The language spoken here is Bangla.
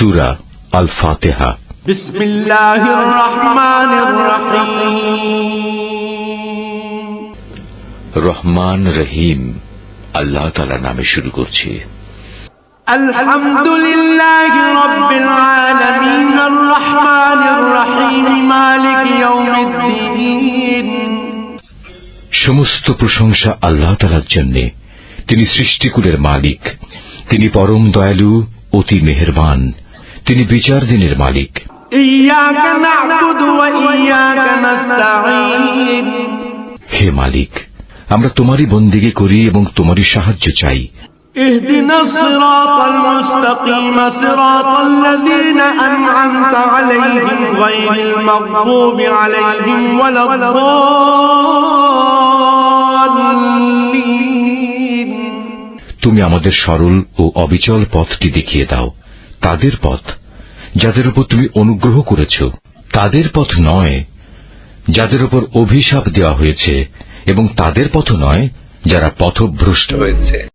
সুরা আল ফাতেহা بسم الله الرحمن الرحيم রহমান রহিম আল্লাহ তালা নামে শুরু করছি الحمد لله رب العالمين الرحمن الرحيم مالك يوم الدين সমস্ত প্রশংসা আল্লাহ তালার জন্য তিনি সৃষ্টিকুলের মালিক তিনি পরম দয়ালু অতি মেহেরবান তিনি বিচার দিনের মালিক إياك نعبد وإياك نستعين হে মালিক আমরা তোমারই বন্দিগে করি এবং তোমারই সাহায্য চাই اهدنا الصراط المستقيم صراط الذين أنعمت عليهم غير المغضوب عليهم ولا الضالين তুমি আমাদের সরল ও অবিচল পথটি দেখিয়ে দাও তাদের পথ যাদের উপর তুমি অনুগ্রহ করেছ, তাদের পথ নয় যাদের উপর অভিশাপ দেওয়া হয়েছে, এবং তাদের পথ নয় যারা পথভ্রষ্ট। হয়েছে।